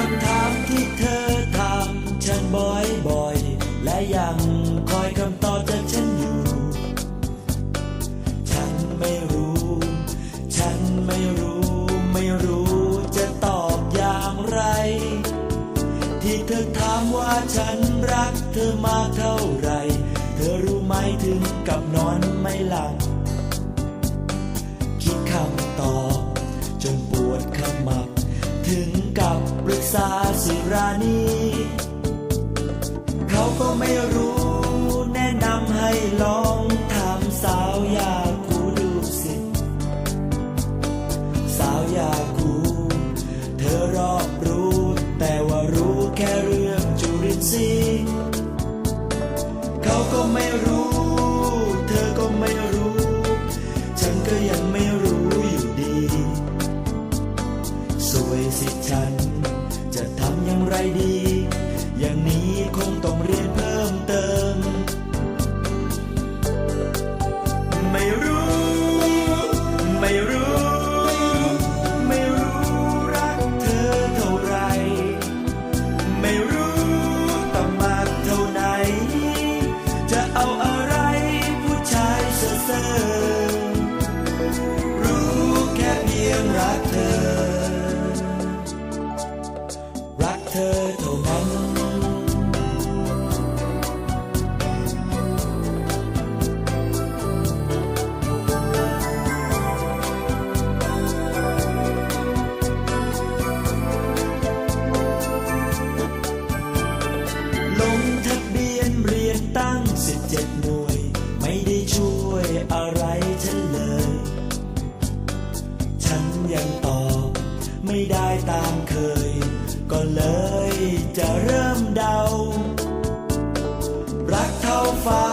คำถามที่เธอถามฉันบ่อยๆ และยังคอยคำตอบจากฉันอยู่ ฉันไม่รู้ ฉันไม่รู้ ไม่รู้จะตอบอย่างไร ที่เธอถามว่าฉันรักเธอมากเท่าไร เธอรู้ไหมถึงกับนอนไม่หลับ ปรึกษาสิรานีเขาก็ไม่รู้แนะนำให้ลองถามสาวยาคูดูสิสาวยาคูเธอรอบรู้ แต่ว่ารู้แค่เรื่องจุลินทรีย์เขาก็ไม่รู้ เธอก็ไม่รู้ ฉันก็ยังไม่รู้อยู่ดี สวยสิฉันำ ฉันเลย ฉันยังตอบไม่ได้ตามเคย ก็เลยจะเริ่มเดา รักเท่าฟ้า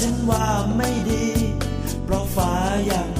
ฉันว่าไม่ดี เพราะฟ้ายัง